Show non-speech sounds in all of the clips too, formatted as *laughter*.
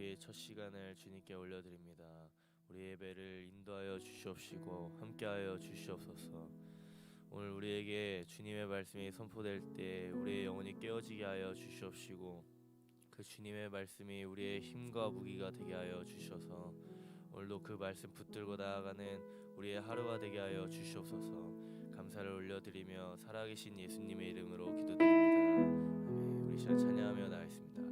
우리의 첫 시간을 주님께 올려드립니다. 우리 예배를 인도하여 주시옵시고 함께하여 주시옵소서. 오늘 우리에게 주님의 말씀이 선포될 때 우리의 영혼이 깨어지게 하여 주시옵시고 그 주님의 말씀이 우리의 힘과 무기가 되게 하여 주셔서 오늘도 그 말씀 붙들고 나아가는 우리의 하루가 되게 하여 주시옵소서. 감사를 올려드리며 살아계신 예수님의 이름으로 기도드립니다. 우리 시간 찬양하며 나가겠습니다.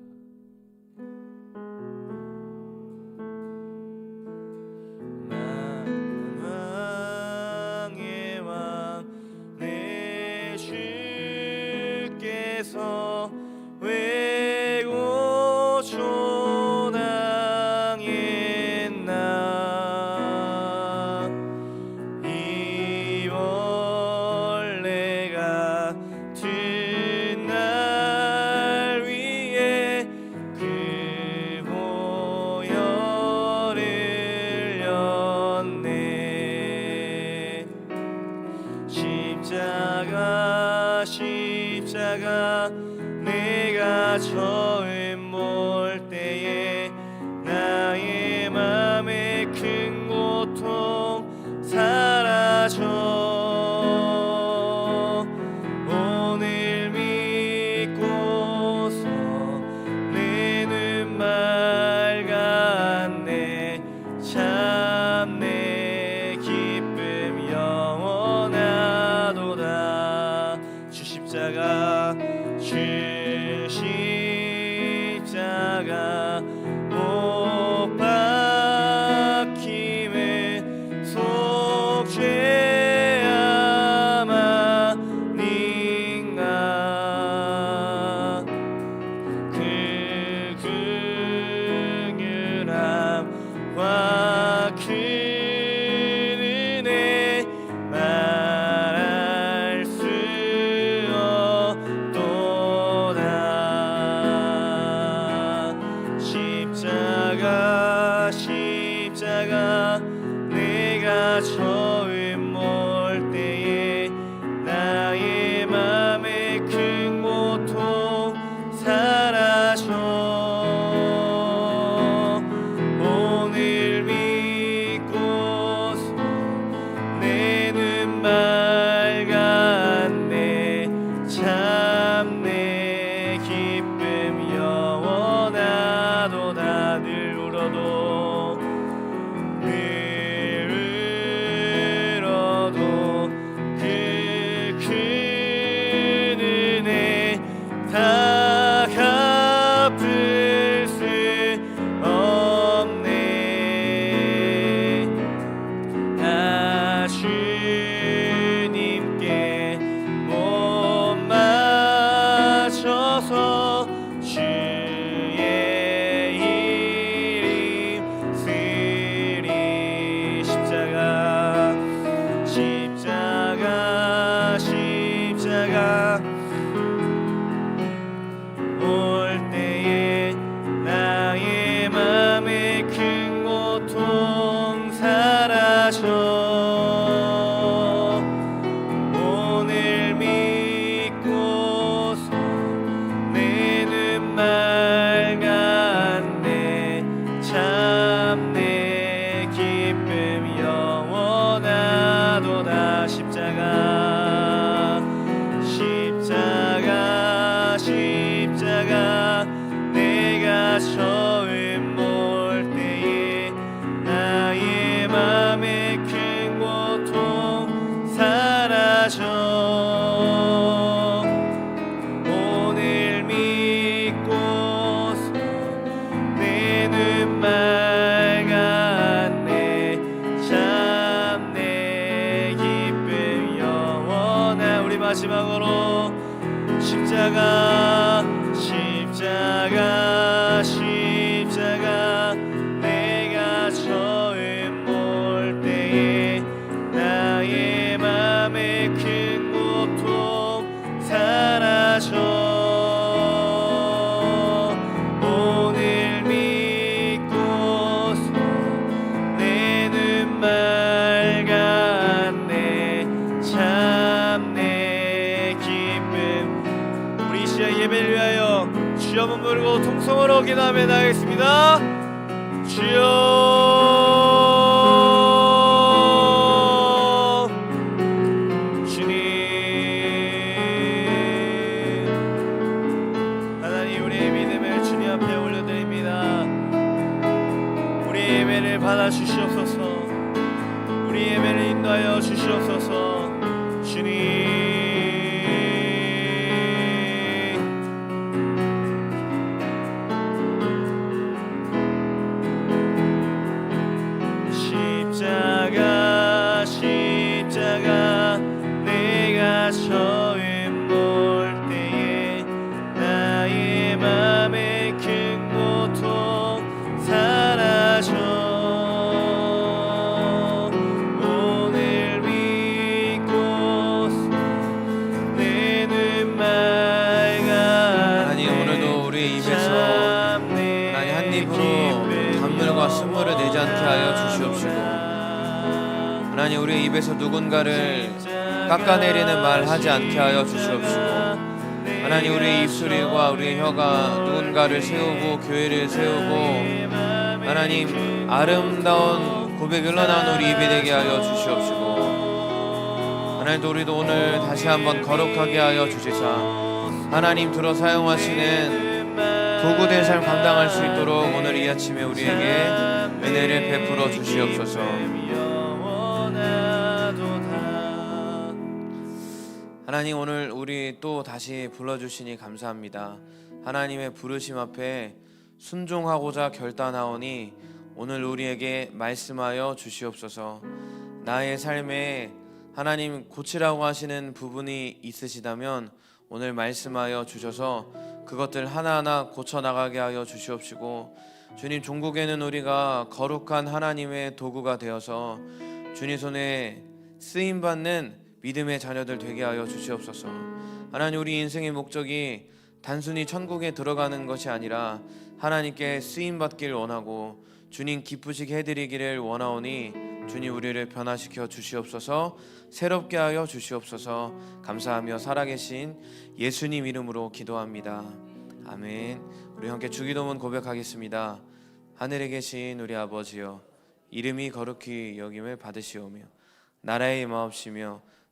주시옵소서. 하나님 입에서 누군가를 깎아내리는 말 하지 않게 하여 주시옵시고 하나님 우리 입술과 우리 혀가 누군가를 세우고 교회를 세우고 하나님 아름다운 고백을 흘러나온 우리 입이 되게 하여 주시옵시고 하나님도 우리도 오늘 다시 한번 거룩하게 하여 주시사 하나님 들어 사용하시는 도구된 삶 감당할 수 있도록 오늘 이 아침에 우리에게 은혜를 베풀어 주시옵소서. 하나님 오늘 우리 또 다시 불러주시니 감사합니다. 하나님의 부르심 앞에 순종하고자 결단하오니 오늘 우리에게 말씀하여 주시옵소서. 나의 삶에 하나님 고치라고 하시는 부분이 있으시다면 오늘 말씀하여 주셔서 그것들 하나하나 고쳐 나가게 하여 주시옵시고 주님 종국에는 우리가 거룩한 하나님의 도구가 되어서 주님 손에 쓰임 받는 믿음의 자녀들 되게 하여 주시옵소서. 하나님 우리 인생의 목적이 단순히 천국에 들어가는 것이 아니라 하나님께 쓰임 받길 원하고 주님 기쁘시게 해드리기를 원하오니 주님 우리를 변화시켜 주시옵소서 새롭게 하여 주시옵소서. 감사하며 살아계신 예수님 이름으로 기도합니다. 아멘. 우리 함께 주기도문 고백하겠습니다. 하늘에 계신 우리 아버지여 이름이 거룩히 여김을 받으시오며 나라의 마옵시며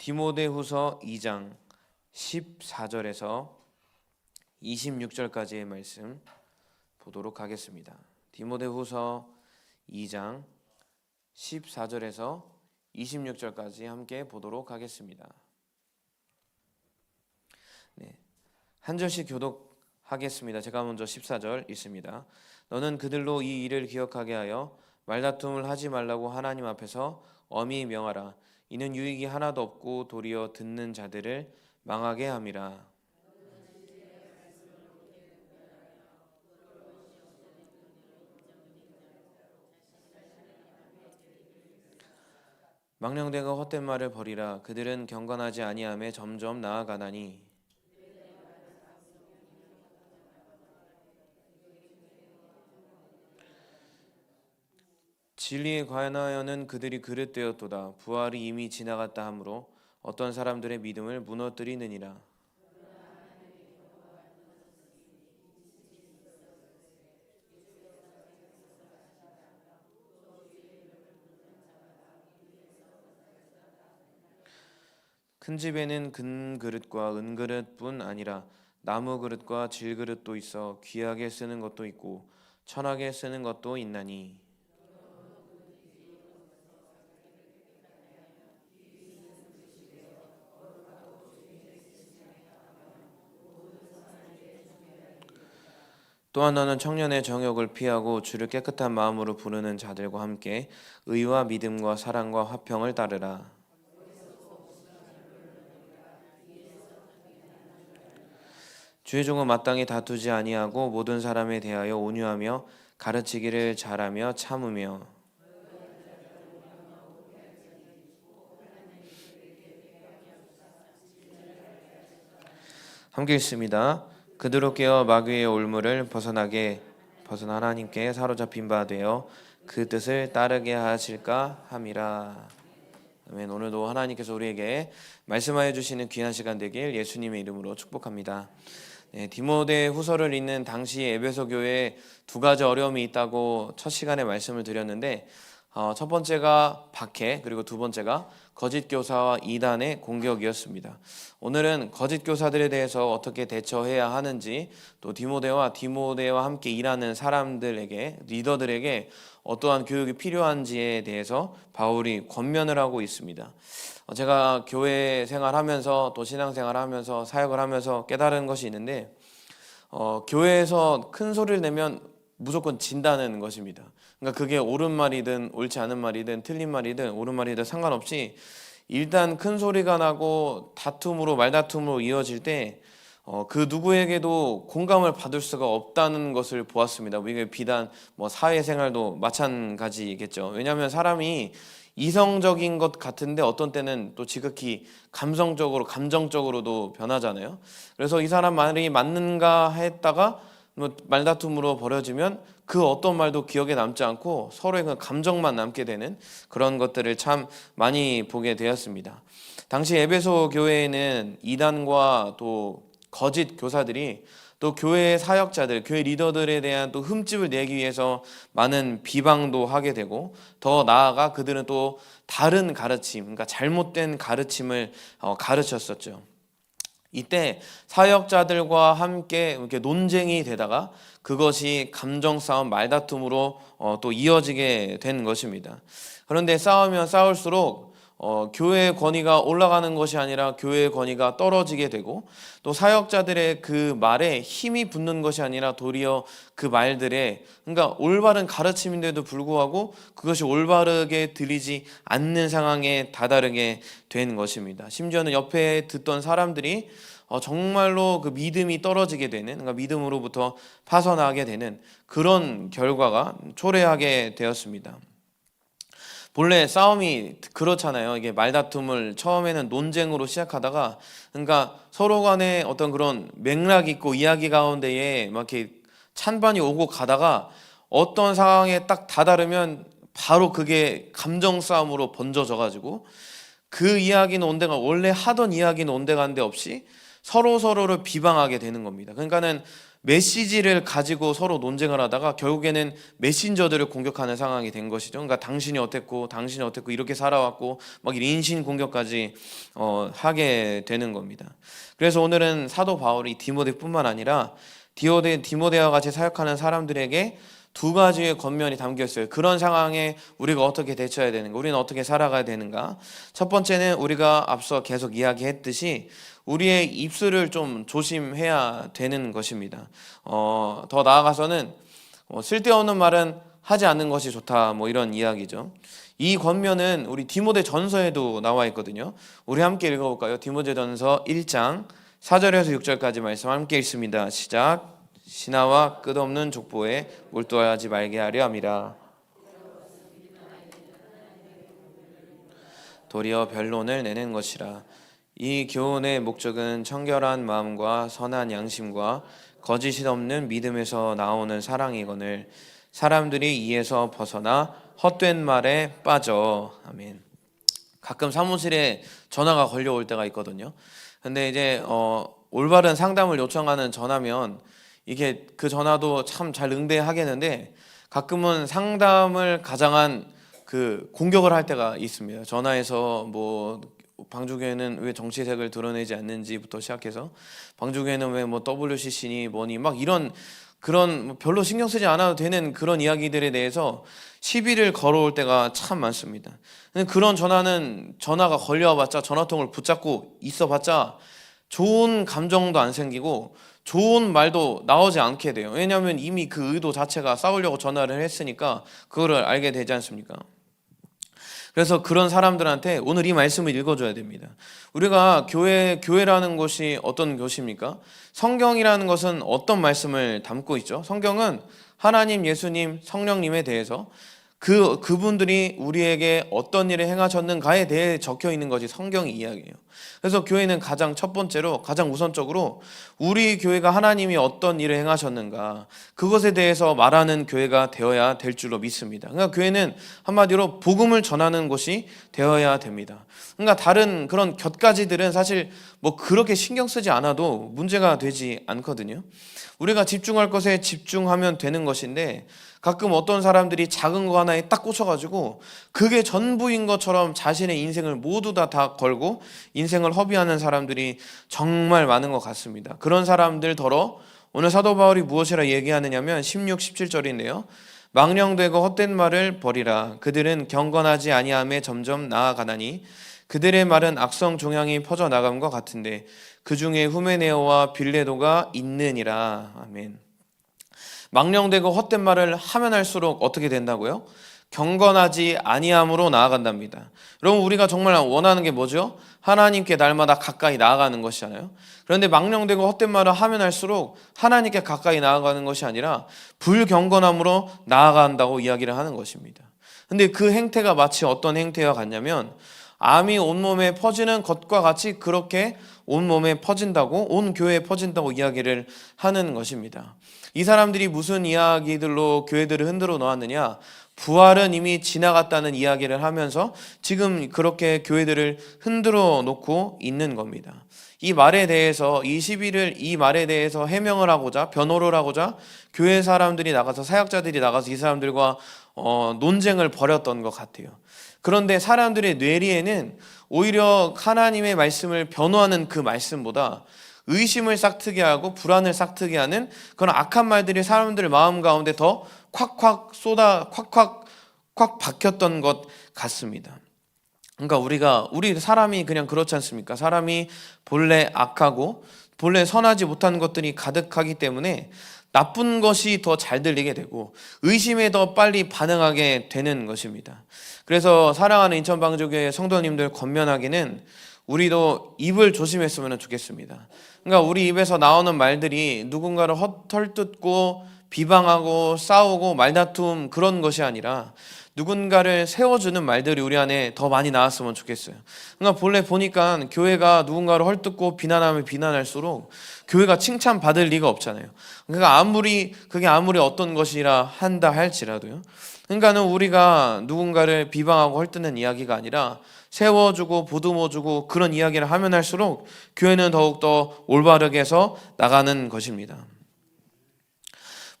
디모데후서 2장 14절에서 26절까지의 말씀 보도록 하겠습니다. 디모데후서 2장 14절에서 26절까지 함께 보도록 하겠습니다. 네. 한 절씩 교독하겠습니다. 제가 먼저 14절 읽습니다. 너는 그들로 이 일을 기억하게 하여 말다툼을 하지 말라고 하나님 앞에서 엄히 명하라. 이는 유익이 하나도 없고 도리어 듣는 자들을 망하게 함이라. 망령되고 헛된 말을 버리라 그들은 경건하지 아니함에 점점 나아가나니 진리에 관하여는 그들이 그릇되었도다. 부활이 이미 지나갔다 하므로 어떤 사람들의 믿음을 무너뜨리느니라. 큰 집에는 금 그릇과 은 그릇뿐 아니라 나무 그릇과 질 그릇도 있어 귀하게 쓰는 것도 있고 천하게 쓰는 것도 있나니 또한 너는 청년의 정욕을 피하고 주를 깨끗한 마음으로 부르는 자들과 함께 의와 믿음과 사랑과 화평을 따르라. 주의 종은 마땅히 다투지 아니하고 모든 사람에 대하여 온유하며 가르치기를 잘하며 참으며 함께 읽습니다. 그대로 깨어 마귀의 올무를 벗어나게 벗어나 하나님께 사로잡힌 바 되어 그 뜻을 따르게 하실까 함이라. 아멘. 오늘도 하나님께서 우리에게 말씀하여 주시는 귀한 시간 되길 예수님의 이름으로 축복합니다. 네, 디모데 후서를 읽는 당시 에베소 교회에 두 가지 어려움이 있다고 첫 시간에 말씀을 드렸는데 어, 첫 번째가 박해 그리고 두 번째가 거짓 교사와 이단의 공격이었습니다. 오늘은 거짓 교사들에 대해서 어떻게 대처해야 하는지 또 디모데와 디모데와 함께 일하는 사람들에게 리더들에게 어떠한 교육이 필요한지에 대해서 바울이 권면을 하고 있습니다. 어, 제가 교회 생활하면서 또 신앙생활하면서 사역을 하면서 깨달은 것이 있는데 어, 교회에서 큰 소리를 내면 무조건 진다는 것입니다. 그러니까 그게 옳은 말이든 옳지 않은 말이든 틀린 말이든 옳은 말이든 상관없이 일단 큰 소리가 나고 다툼으로 말다툼으로 이어질 때 어, 그 누구에게도 공감을 받을 수가 없다는 것을 보았습니다. 이게 비단 뭐 사회생활도 마찬가지겠죠. 왜냐하면 사람이 이성적인 것 같은데 어떤 때는 또 지극히 감성적으로 감정적으로도 변하잖아요. 그래서 이 사람 말이 맞는가 했다가 뭐 말다툼으로 벌어지면 그 어떤 말도 기억에 남지 않고 서로의 그 감정만 남게 되는 그런 것들을 참 많이 보게 되었습니다. 당시 에베소 교회에는 이단과 또 거짓 교사들이 또 교회 사역자들, 교회 리더들에 대한 또 흠집을 내기 위해서 많은 비방도 하게 되고 더 나아가 그들은 또 다른 가르침, 그러니까 잘못된 가르침을 어, 가르쳤었죠. 이때 사역자들과 함께 이렇게 논쟁이 되다가 그것이 감정 싸움, 말다툼으로 어, 또 이어지게 된 것입니다. 그런데 싸우면 싸울수록 어, 교회의 권위가 올라가는 것이 아니라 교회의 권위가 떨어지게 되고 또 사역자들의 그 말에 힘이 붙는 것이 아니라 도리어 그 말들에 그러니까 올바른 가르침인데도 불구하고 그것이 올바르게 들리지 않는 상황에 다다르게 된 것입니다. 심지어는 옆에 듣던 사람들이 어, 정말로 그 믿음이 떨어지게 되는 그러니까 믿음으로부터 파선하게 되는 그런 결과가 초래하게 되었습니다. 본래 싸움이 그렇잖아요. 이게 말다툼을 처음에는 논쟁으로 시작하다가 그러니까 서로 간에 어떤 그런 맥락 있고 이야기 가운데에 막 이렇게 찬반이 오고 가다가 어떤 상황에 딱 다다르면 바로 그게 감정 싸움으로 번져져 가지고 그 이야기는 온데가 원래 하던 이야기는 온데간데 없이 서로 서로를 비방하게 되는 겁니다. 그러니까는 메시지를 가지고 서로 논쟁을 하다가 결국에는 메신저들을 공격하는 상황이 된 것이죠. 그러니까 당신이 어땠고 당신이 어땠고 이렇게 살아왔고 막 인신 공격까지 어, 하게 되는 겁니다. 그래서 오늘은 사도 바울이 디모데뿐만 아니라 디오데 디모데와 같이 사역하는 사람들에게 두 가지의 권면이 담겨 있어요. 그런 상황에 우리가 어떻게 대처해야 되는가? 우리는 어떻게 살아가야 되는가? 첫 번째는 우리가 앞서 계속 이야기했듯이 우리의 입술을 좀 조심해야 되는 것입니다. 어, 더 나아가서는 어, 쓸데없는 말은 하지 않는 것이 좋다. 뭐 이런 이야기죠. 이 권면은 우리 디모데 전서에도 나와 있거든요. 우리 함께 읽어볼까요? 디모데 전서 1장 4절에서 6절까지 말씀 함께 읽습니다. 시작. 신하와 끝없는 족보에 몰두하지 말게 하려 함이라. 도리어 변론을 내는 것이라. 이 교훈의 목적은 청결한 마음과 선한 양심과 거짓이 없는 믿음에서 나오는 사랑이거늘 사람들이 이에서 벗어나 헛된 말에 빠져 아멘. 가끔 사무실에 전화가 걸려올 때가 있거든요. 근데 이제 어, 올바른 상담을 요청하는 전화면 이게 그 전화도 참 잘 응대하겠는데 가끔은 상담을 가장한 그 공격을 할 때가 있습니다. 전화해서 뭐 방주교회는 왜 정치색을 드러내지 않는지부터 시작해서 방주교회는 왜 뭐 WCC니 뭐니 막 이런 그런 뭐 별로 신경 쓰지 않아도 되는 그런 이야기들에 대해서 시비를 걸어올 때가 참 많습니다. 그런 전화는 전화가 걸려와봤자 전화통을 붙잡고 있어봤자 좋은 감정도 안 생기고 좋은 말도 나오지 않게 돼요. 왜냐하면 이미 그 의도 자체가 싸우려고 전화를 했으니까 그거를 알게 되지 않습니까? 그래서 그런 사람들한테 오늘 이 말씀을 읽어줘야 됩니다. 우리가 교회 교회라는 곳이 어떤 곳입니까? 성경이라는 것은 어떤 말씀을 담고 있죠? 성경은 하나님, 예수님, 성령님에 대해서 그 그분들이 우리에게 어떤 일을 행하셨는가에 대해 적혀 있는 것이 성경의 이야기예요. 그래서 교회는 가장 첫 번째로 가장 우선적으로 우리 교회가 하나님이 어떤 일을 행하셨는가 그것에 대해서 말하는 교회가 되어야 될 줄로 믿습니다. 그러니까 교회는 한마디로 복음을 전하는 곳이 되어야 됩니다. 그러니까 다른 그런 곁가지들은 사실 뭐 그렇게 신경 쓰지 않아도 문제가 되지 않거든요. 우리가 집중할 것에 집중하면 되는 것인데 가끔 어떤 사람들이 작은 거 하나에 딱 꽂혀가지고 그게 전부인 것처럼 자신의 인생을 모두 다 다 걸고 인생을 허비하는 사람들이 정말 많은 것 같습니다. 그런 사람들 더러 오늘 사도 바울이 무엇이라 얘기하느냐면 16, 17절인데요. 망령되고 헛된 말을 버리라. 그들은 경건하지 아니함에 점점 나아가나니 그들의 말은 악성 종양이 퍼져 나감과 같은데 그 중에 후메네오와 빌레도가 있느니라. 아멘. 망령되고 헛된 말을 하면 할수록 어떻게 된다고요? 경건하지 아니함으로 나아간답니다. 여러분 우리가 정말 원하는 게 뭐죠? 하나님께 날마다 가까이 나아가는 것이잖아요. 그런데 망령되고 헛된 말을 하면 할수록 하나님께 가까이 나아가는 것이 아니라 불경건함으로 나아간다고 이야기를 하는 것입니다. 근데 그 행태가 마치 어떤 행태와 같냐면 암이 온몸에 퍼지는 것과 같이 그렇게 온몸에 퍼진다고 온 교회에 퍼진다고 이야기를 하는 것입니다. 이 사람들이 무슨 이야기들로 교회들을 흔들어 놓았느냐? 부활은 이미 지나갔다는 이야기를 하면서 지금 그렇게 교회들을 흔들어 놓고 있는 겁니다. 이 말에 대해서 20일을 이 말에 대해서 해명을 하고자 변호를 하고자 교회 사람들이 나가서 사역자들이 나가서 이 사람들과 어, 논쟁을 벌였던 것 같아요. 그런데 사람들의 뇌리에는 오히려 하나님의 말씀을 변호하는 그 말씀보다 의심을 싹트게 하고 불안을 싹트게 하는 그런 악한 말들이 사람들 마음 가운데 더 콱콱 쏟아 콱콱 콱 박혔던 것 같습니다. 그러니까 우리가 우리 사람이 그냥 그렇지 않습니까? 사람이 본래 악하고 본래 선하지 못한 것들이 가득하기 때문에 나쁜 것이 더 잘 들리게 되고 의심에 더 빨리 반응하게 되는 것입니다. 그래서 사랑하는 인천방조교회 성도님들 권면하기는 우리도 입을 조심했으면 좋겠습니다. 그러니까 우리 입에서 나오는 말들이 누군가를 헛털뜯고 비방하고 싸우고 말다툼 그런 것이 아니라 누군가를 세워주는 말들이 우리 안에 더 많이 나왔으면 좋겠어요. 그러니까 본래 보니까 교회가 누군가를 헐뜯고 비난하면 비난할수록 교회가 칭찬받을 리가 없잖아요. 그러니까 아무리 그게 아무리 어떤 것이라 한다 할지라도요. 그러니까는 우리가 누군가를 비방하고 헐뜯는 이야기가 아니라 세워주고 보듬어주고 그런 이야기를 하면 할수록 교회는 더욱더 올바르게 해서 나가는 것입니다.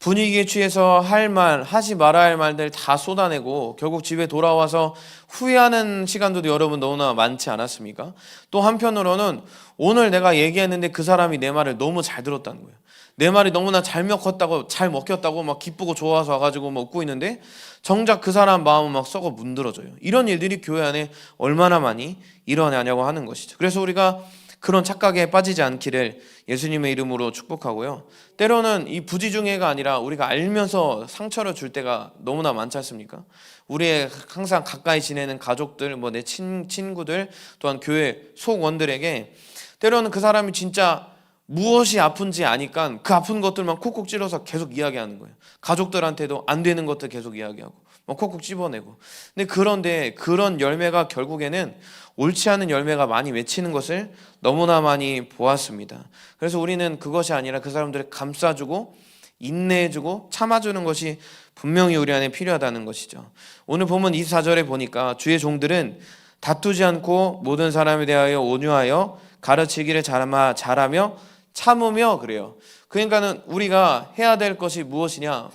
분위기에 취해서 할 말, 하지 말아야 할 말들 다 쏟아내고 결국 집에 돌아와서 후회하는 시간도 여러분 너무나 많지 않았습니까? 또 한편으로는 오늘 내가 얘기했는데 그 사람이 내 말을 너무 잘 들었다는 거예요. 내 말이 너무나 잘 먹혔다고 잘 먹혔다고 막 기쁘고 좋아서 와가지고 막 웃고 있는데 정작 그 사람 마음은 막 썩어 문드러져요. 이런 일들이 교회 안에 얼마나 많이 일어나냐고 하는 것이죠. 그래서 우리가 그런 착각에 빠지지 않기를 예수님의 이름으로 축복하고요. 때로는 이 부지중해가 아니라 우리가 알면서 상처를 줄 때가 너무나 많지 않습니까? 우리의 항상 가까이 지내는 가족들, 뭐 내 친구들, 또한 교회 속원들에게 때로는 그 사람이 진짜 무엇이 아픈지 아니까 그 아픈 것들만 콕콕 찔러서 계속 이야기하는 거예요. 가족들한테도 안 되는 것들 계속 이야기하고 막 콕콕 찝어내고. 근데 그런데 그런 열매가 결국에는 옳지 않은 열매가 많이 맺히는 것을 너무나 많이 보았습니다. 그래서 우리는 그것이 아니라 그 사람들을 감싸주고 인내해주고 참아주는 것이 분명히 우리 안에 필요하다는 것이죠. 오늘 보면 24절에 보니까 주의 종들은 다투지 않고 모든 사람에 대하여 온유하여 가르치기를 잘하며 참으며 그래요. 그러니까는 우리가 해야 될 것이 무엇이냐?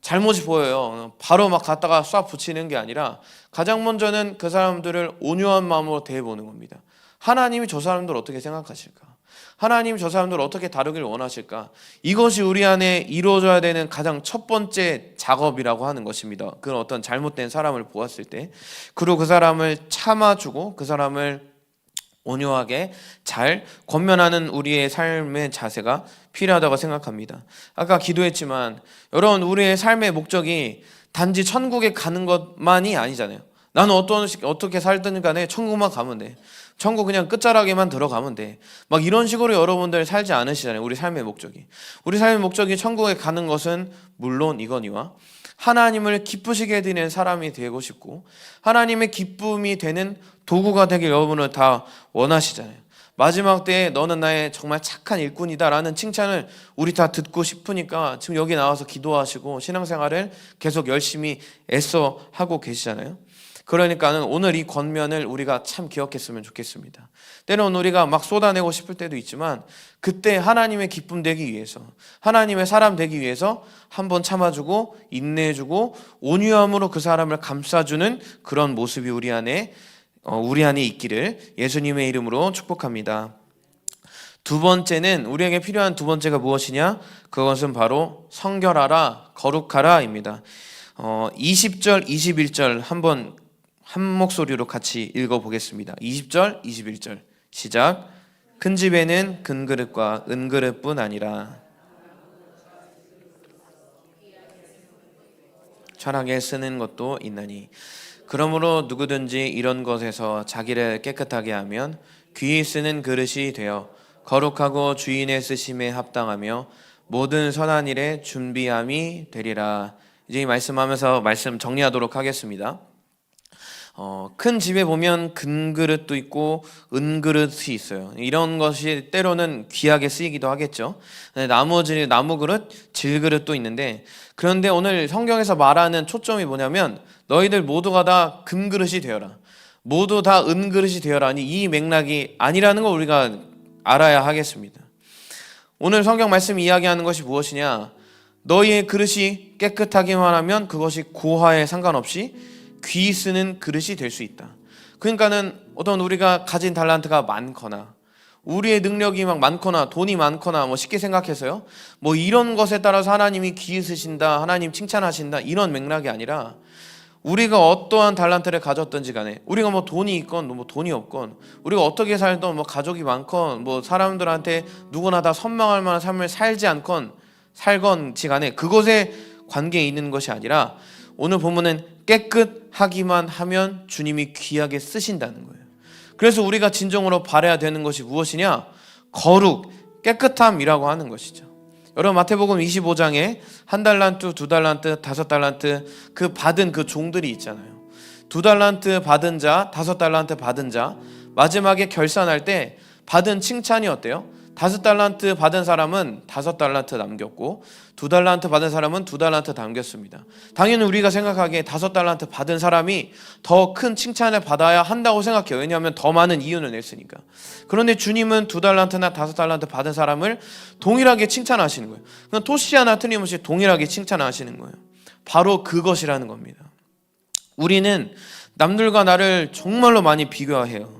잘못이 보여요. 바로 막 갖다가 쏴 붙이는 게 아니라 가장 먼저는 그 사람들을 온유한 마음으로 대해보는 겁니다. 하나님이 저 사람들 어떻게 생각하실까? 하나님이 저 사람들 어떻게 다루길 원하실까? 이것이 우리 안에 이루어져야 되는 가장 첫 번째 작업이라고 하는 것입니다. 그런 어떤 잘못된 사람을 보았을 때. 그리고 그 사람을 참아주고 그 사람을 온유하게 잘 권면하는 우리의 삶의 자세가 필요하다고 생각합니다. 아까 기도했지만 여러분 우리의 삶의 목적이 단지 천국에 가는 것만이 아니잖아요. 나는 어떤 식- 어떻게 살든 간에 천국만 가면 돼. 천국 그냥 끝자락에만 들어가면 돼. 막 이런 식으로 여러분들 살지 않으시잖아요. 우리 삶의 목적이. 우리 삶의 목적이 천국에 가는 것은 물론 이거니와 하나님을 기쁘시게 해드리는 사람이 되고 싶고 하나님의 기쁨이 되는 도구가 되길 여러분은 다 원하시잖아요. 마지막 때에 너는 나의 정말 착한 일꾼이다라는 칭찬을 우리 다 듣고 싶으니까 지금 여기 나와서 기도하시고 신앙생활을 계속 열심히 애써 하고 계시잖아요. 그러니까는 오늘 이 권면을 우리가 참 기억했으면 좋겠습니다. 때로는 우리가 막 쏟아내고 싶을 때도 있지만 그때 하나님의 기쁨 되기 위해서 하나님의 사람 되기 위해서 한번 참아주고 인내해주고 온유함으로 그 사람을 감싸주는 그런 모습이 우리 안에 어, 우리 안에 있기를 예수님의 이름으로 축복합니다. 두 번째는 우리에게 필요한 두 번째가 무엇이냐? 그것은 바로 성결하라, 거룩하라입니다. 어, 20절, 21절 한번 한 목소리로 같이 읽어 보겠습니다. 20절, 21절 시작. 큰 집에는 큰 그릇과 은 그릇뿐 아니라 철학에 쓰는 것도 있나니 그러므로 누구든지 이런 것에서 자기를 깨끗하게 하면 귀히 쓰는 그릇이 되어 거룩하고 주인의 쓰심에 합당하며 모든 선한 일에 준비함이 되리라. 이제 이 말씀하면서 말씀 정리하도록 하겠습니다. 어, 큰 집에 보면 금그릇도 있고 은그릇이 있어요. 이런 것이 때로는 귀하게 쓰이기도 하겠죠. 네, 나머지 나무 그릇, 질그릇도 있는데 그런데 오늘 성경에서 말하는 초점이 뭐냐면 너희들 모두가 다 금그릇이 되어라. 모두 다 은그릇이 되어라니 이 맥락이 아니라는 걸 우리가 알아야 하겠습니다. 오늘 성경 말씀 이야기하는 것이 무엇이냐? 너희의 그릇이 깨끗하기만 하면 그것이 고하에 상관없이 귀 쓰는 그릇이 될 수 있다. 그러니까는 어떤 우리가 가진 달란트가 많거나 우리의 능력이 막 많거나 돈이 많거나 뭐 쉽게 생각해서요. 뭐 이런 것에 따라서 하나님이 귀 쓰신다, 하나님 칭찬하신다 이런 맥락이 아니라 우리가 어떠한 달란트를 가졌든지 간에 우리가 뭐 돈이 있건 뭐 돈이 없건 우리가 어떻게 살던 뭐 가족이 많건 뭐 사람들한테 누구나 다 선망할 만한 삶을 살지 않건 살건지 간에 그것에 관계에 있는 것이 아니라 오늘 보면은 깨끗하기만 하면 주님이 귀하게 쓰신다는 거예요. 그래서 우리가 진정으로 바라야 되는 것이 무엇이냐? 거룩, 깨끗함이라고 하는 것이죠. 여러분 마태복음 25장에 한 달란트, 두 달란트, 다섯 달란트 그 받은 그 종들이 있잖아요. 두 달란트 받은 자, 다섯 달란트 받은 자 마지막에 결산할 때 받은 칭찬이 어때요? 다섯 달란트 받은 사람은 다섯 달란트 남겼고 두 달란트 받은 사람은 두 달란트 남겼습니다. 당연히 우리가 생각하기에 다섯 달란트 받은 사람이 더 큰 칭찬을 받아야 한다고 생각해요. 왜냐하면 더 많은 이윤을 냈으니까. 그런데 주님은 두 달란트나 다섯 달란트 받은 사람을 동일하게 칭찬하시는 거예요. 그냥 토시 하나 틀림없이 동일하게 칭찬하시는 거예요. 바로 그것이라는 겁니다. 우리는 남들과 나를 정말로 많이 비교해요.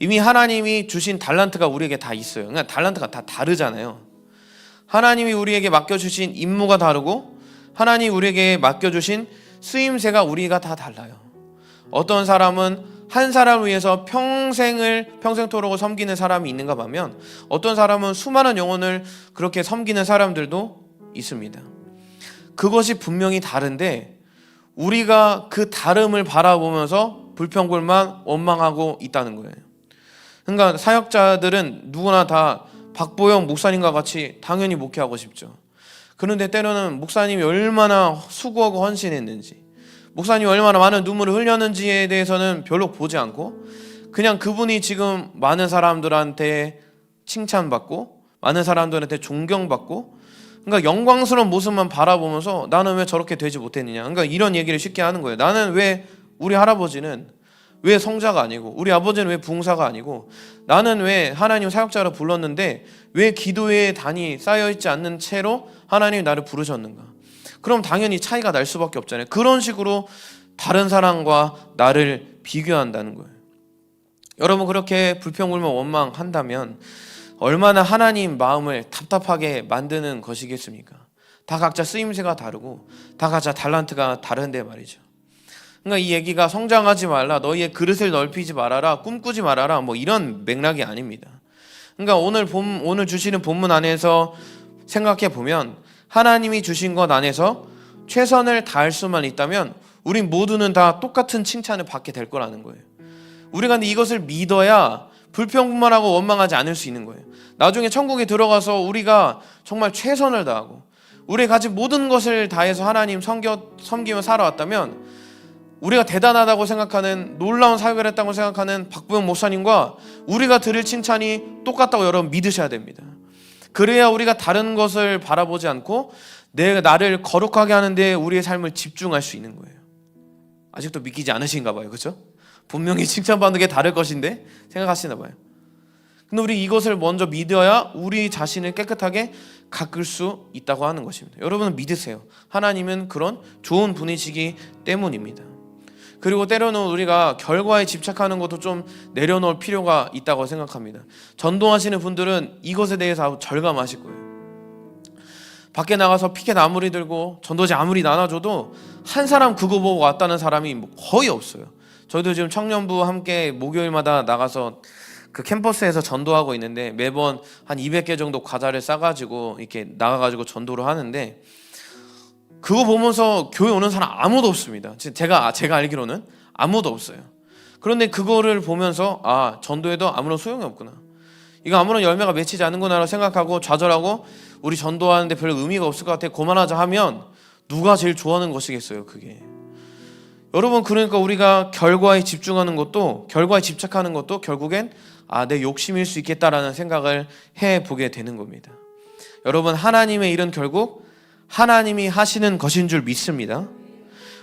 이미 하나님이 주신 달란트가 우리에게 다 있어요. 그러니까 달란트가 다 다르잖아요. 하나님이 우리에게 맡겨주신 임무가 다르고 하나님이 우리에게 맡겨주신 쓰임새가 우리가 다 달라요. 어떤 사람은 한 사람을 위해서 평생을 평생토록 섬기는 사람이 있는가 보면 어떤 사람은 수많은 영혼을 그렇게 섬기는 사람들도 있습니다. 그것이 분명히 다른데 우리가 그 다름을 바라보면서 불평불만 원망하고 있다는 거예요. 그러니까 사역자들은 누구나 다 박보영 목사님과 같이 당연히 목회하고 싶죠. 그런데 때로는 목사님이 얼마나 수고하고 헌신했는지, 목사님이 얼마나 많은 눈물을 흘렸는지에 대해서는 별로 보지 않고, 그냥 그분이 지금 많은 사람들한테 칭찬받고, 많은 사람들한테 존경받고, 그러니까 영광스러운 모습만 바라보면서 나는 왜 저렇게 되지 못했느냐. 그러니까 이런 얘기를 쉽게 하는 거예요. 나는 왜 우리 할아버지는 왜 성자가 아니고 우리 아버지는 왜 부흥사가 아니고 나는 왜 하나님 사역자로 불렀는데 왜 기도의 단이 쌓여 있지 않는 채로 하나님이 나를 부르셨는가? 그럼 당연히 차이가 날 수밖에 없잖아요. 그런 식으로 다른 사람과 나를 비교한다는 거예요. 여러분 그렇게 불평불만 원망한다면 얼마나 하나님 마음을 답답하게 만드는 것이겠습니까? 다 각자 쓰임새가 다르고 다 각자 달란트가 다른데 말이죠. 그러니까 이 얘기가 성장하지 말라, 너희의 그릇을 넓히지 말아라, 꿈꾸지 말아라, 뭐 이런 맥락이 아닙니다. 그러니까 오늘 본 오늘 주시는 본문 안에서 생각해 보면 하나님이 주신 것 안에서 최선을 다할 수만 있다면 우리 모두는 다 똑같은 칭찬을 받게 될 거라는 거예요. 우리가 근데 이것을 믿어야 불평분만하고 원망하지 않을 수 있는 거예요. 나중에 천국에 들어가서 우리가 정말 최선을 다하고 우리 가진 모든 것을 다해서 하나님 섬겨, 섬기며 살아왔다면 우리가 대단하다고 생각하는 놀라운 사역을 했다고 생각하는 박부영 목사님과 우리가 들을 칭찬이 똑같다고 여러분 믿으셔야 됩니다. 그래야 우리가 다른 것을 바라보지 않고 내 나를 거룩하게 하는데 우리의 삶을 집중할 수 있는 거예요. 아직도 믿기지 않으신가 봐요. 그렇죠? 분명히 *laughs* 칭찬받는 게 다를 것인데 생각하시나 봐요. 근데 우리 이것을 먼저 믿어야 우리 자신을 깨끗하게 가꿀 수 있다고 하는 것입니다. 여러분 믿으세요. 하나님은 그런 좋은 분이시기 때문입니다. 그리고 때로는 우리가 결과에 집착하는 것도 좀 내려놓을 필요가 있다고 생각합니다. 전도하시는 분들은 이것에 대해서 절감하실 거예요. 밖에 나가서 피켓 아무리 들고 전도지 아무리 나눠줘도 한 사람 그거 보고 왔다는 사람이 뭐 거의 없어요. 저희도 지금 청년부 함께 목요일마다 나가서 그 캠퍼스에서 전도하고 있는데 매번 한 200개 정도 과자를 싸가지고 이렇게 나가가지고 전도를 하는데 그거 보면서 교회 오는 사람 아무도 없습니다. 지- 제가 제가 알기로는 아무도 없어요. 그런데 그거를 보면서 아 전도에도 아무런 소용이 없구나. 이거 아무런 열매가 맺히지 않는구나라고 생각하고 좌절하고 우리 전도하는데 별 의미가 없을 것 같아 고만하자 하면 누가 제일 좋아하는 것이겠어요 그게. 여러분 그러니까 우리가 결과에 집중하는 것도 결과에 집착하는 것도 결국엔 아 내 욕심일 수 있겠다라는 생각을 해 보게 되는 겁니다. 여러분 하나님의 일은 결국 하나님이 하시는 것인 줄 믿습니다.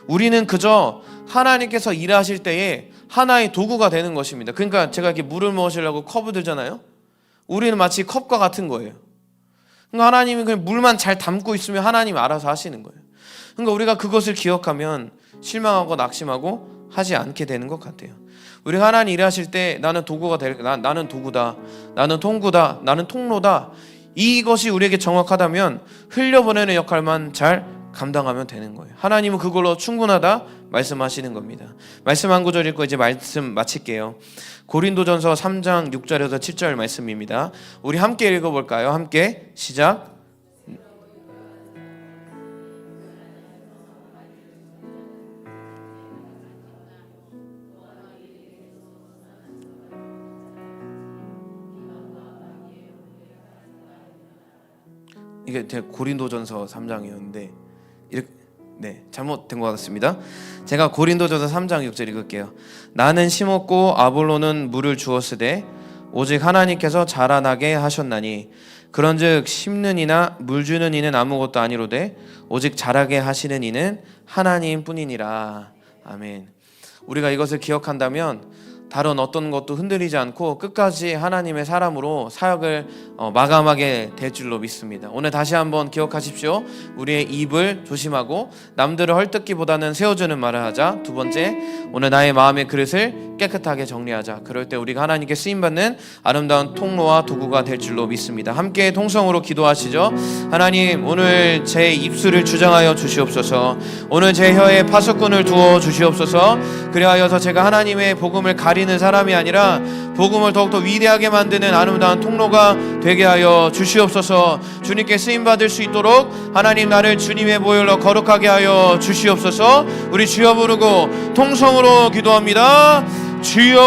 우리는 그저 하나님께서 일하실 때에 하나의 도구가 되는 것입니다. 그러니까 제가 이렇게 물을 마시려고 컵을 들잖아요. 우리는 마치 컵과 같은 거예요. 그러니까 하나님이 그냥 물만 잘 담고 있으면 하나님 알아서 하시는 거예요. 그러니까 우리가 그것을 기억하면 실망하고 낙심하고 하지 않게 되는 것 같아요. 우리가 하나님 일하실 때 나는 도구가 될 나, 나는 도구다. 나는 통구다. 나는 통로다. 이것이 우리에게 정확하다면 흘려보내는 역할만 잘 감당하면 되는 거예요. 하나님은 그걸로 충분하다 말씀하시는 겁니다. 말씀 한 구절 읽고 이제 말씀 마칠게요. 고린도전서 3장 6절에서 7절 말씀입니다. 우리 함께 읽어 볼까요? 함께 시작. 이게 제 고린도전서 3장이었는데 이렇게 네 잘못된 것 같습니다. 제가 고린도전서 3장 6절 읽을게요. 나는 심었고 아볼로는 물을 주었으되 오직 하나님께서 자라나게 하셨나니 그런즉 심는 이나 물 주는 이는 아무것도 아니로되 오직 자라게 하시는 이는 하나님뿐이니라. 아멘. 우리가 이것을 기억한다면 다른 어떤 것도 흔들리지 않고 끝까지 하나님의 사람으로 사역을 어, 마감하게 될 줄로 믿습니다. 오늘 다시 한번 기억하십시오. 우리의 입을 조심하고 남들을 헐뜯기보다는 세워주는 말을 하자. 두 번째, 오늘 나의 마음의 그릇을 깨끗하게 정리하자. 그럴 때 우리가 하나님께 쓰임 받는 아름다운 통로와 도구가 될 줄로 믿습니다. 함께 통성으로 기도하시죠. 하나님, 오늘 제 입술을 주장하여 주시옵소서. 오늘 제 혀에 파수꾼을 두어 주시옵소서. 그리하여서 제가 하나님의 복음을 가리 는 사람이 아니라 복음을 더욱더 위대하게 만드는 아름다운 통로가 되게 하여 주시옵소서. 주님께 쓰임 받을 수 있도록 하나님 나를 주님의 보혈로 거룩하게 하여 주시옵소서. 우리 주여 부르고 통성으로 기도합니다. 주여